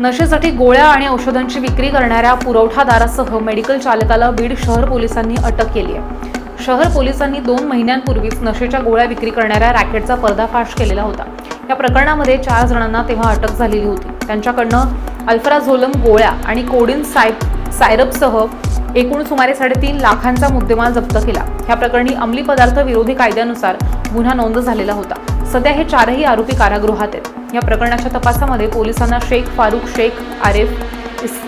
नशेसाठी गोळ्या आणि औषधांची विक्री करणाऱ्या पुरवठादारासह मेडिकल चालकाला बीड शहर पोलिसांनी अटक केली आहे. शहर पोलिसांनी दोन महिन्यांपूर्वीच नशेच्या गोळ्या विक्री करणाऱ्या रॅकेटचा पर्दाफाश केलेला होता. या प्रकरणामध्ये चार जणांना तेव्हा अटक झालेली होती. त्यांच्याकडनं अल्फराझोलम गोळ्या आणि कोडिन साय सायरपसह एकूण सुमारे साडेतीन लाखांचा मुद्देमाल जप्त केला. या प्रकरणी अंमली पदार्थ विरोधी कायद्यानुसार गुन्हा नोंद झालेला होता. सध्या हे चारही आरोपी कारागृहात आहेत. या प्रकरणाच्या तपासामध्ये पोलिसांना शेख फारुख शेख आरेफ इस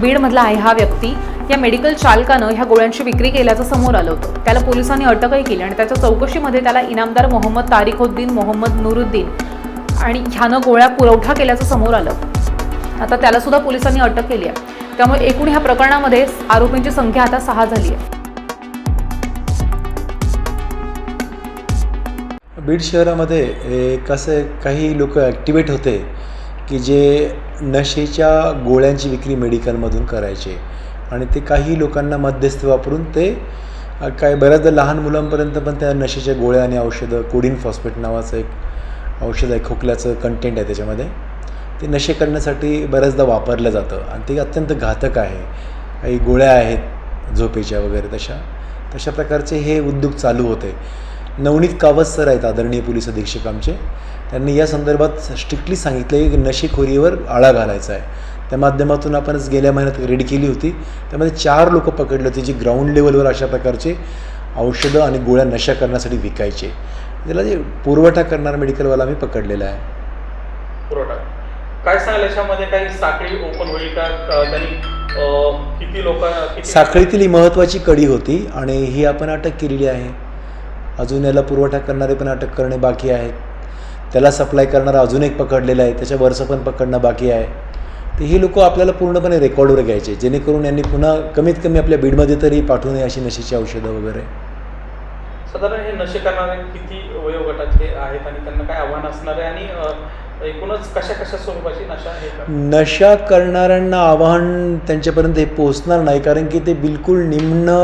बीडमधला आहे हा व्यक्ती. या मेडिकल चालकानं ह्या गोळ्यांची विक्री केल्याचं समोर आलं होतं. त्याला पोलिसांनी अटकही केली आणि त्याच्या चौकशीमध्ये त्याला इनामदार मोहम्मद तारिखुद्दीन मोहम्मद नुरुद्दीन आणि ह्यानं गोळ्या पुरवठा केल्याचं समोर आलं. आता त्याला सुद्धा पोलिसांनी अटक केली आहे. त्यामुळे एकूण ह्या प्रकरणामध्ये आरोपींची संख्या आता सहा झाली आहे. बीड शहरामध्ये कसं काही लोक ॲक्टिवेट होते की जे नशेच्या गोळ्यांची विक्री मेडिकलमधून करायचे. आणि ते काही लोकांना मध्यस्थ वापरून ते काय बऱ्याचदा लहान मुलांपर्यंत पण त्या नशेच्या गोळ्या आणि औषधं कोडिन फॉस्फेट नावाचं एक औषध आहे खोकल्याचं कंटेंट आहे त्याच्यामध्ये. ते नशे करण्यासाठी बऱ्याचदा वापरलं जातं. आणि ते अत्यंत घातक आहे. काही गोळ्या आहेत झोपेच्या वगैरे तशा. तशा प्रकारचे हे उद्योग चालू होते. नवनीत कावत सर आहेत आदरणीय पोलीस अधीक्षक आमचे. त्यांनी या संदर्भात स्ट्रिक्टली सांगितलं की नशेखोरीवर आळा घालायचा आहे. त्या माध्यमातून आपणच गेल्या महिन्यात रेड केली होती. त्यामध्ये चार लोक पकडले होते जी ग्राउंड लेवलवर अशा प्रकारचे औषधं आणि गोळ्या नशा करण्यासाठी विकायचे. त्याला जे पुरवठा करणारा मेडिकलवाला आम्ही पकडलेला आहे. पुरवठा. काय सांगाल याच्यामध्ये काही साखळी ओपन होईल का? अ, त्यांनी अ, किती लोक किती साखळीतील ही महत्त्वाची कडी होती आणि ही आपण अटक केलेली आहे. अजून याला पुरवठा करणारे पण अटक करणे बाकी आहेत त्याला सप्लाय करणारा अजून एक पकडलेला आहे त्याच्या वरचं पण पकडणं बाकी आहे. तर ही लोक आपल्याला पूर्णपणे रेकॉर्डवर घ्यायचे जेणेकरून यांनी पुन्हा कमीत कमी आपल्या बीडमध्ये तरी पाठवू नये अशी नशेची औषधं वगैरे. साधारण हे नशे करणारे किती वयोगटाचे आहेत आणि त्यांना काय आव्हान असणार आहे? आणि एकूणच कशा कशा स्वरूपाची नशा नशा करणाऱ्यांना आव्हान त्यांच्यापर्यंत हे पोचणार नाही कारण की ते बिलकुल निम्न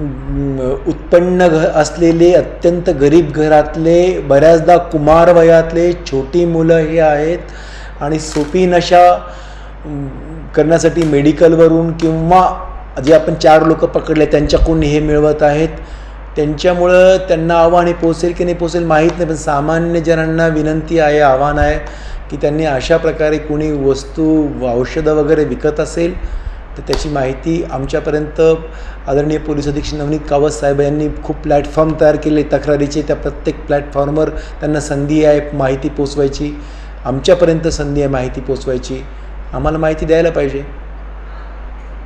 उत्पन्न घ असलेले अत्यंत गरीब घरातले बऱ्याचदा कुमार वयातले छोटी मुलं हे आहेत. आणि सोपी नशा करण्यासाठी मेडिकलवरून किंवा जे आपण चार लोक पकडले त्यांच्याकडून हे मिळवत आहेत. त्यांच्यामुळं त्यांना आव्हान हे पोचेल की नाही पोचेल माहीत नाही पण सामान्य जणांना विनंती आहे आव्हान आहे की त्यांनी अशा प्रकारे कोणी वस्तू औषधं वगैरे विकत असेल तर त्याची माहिती आमच्यापर्यंत आदरणीय पोलीस अधीक्षक नवनीत कावत साहेब यांनी खूप प्लॅटफॉर्म तयार केले तक्रारीचे. त्या प्रत्येक प्लॅटफॉर्मवर त्यांना संधी आहे माहिती पोचवायची. आमच्यापर्यंत संधी आहे माहिती पोचवायची. आम्हाला माहिती द्यायला पाहिजे.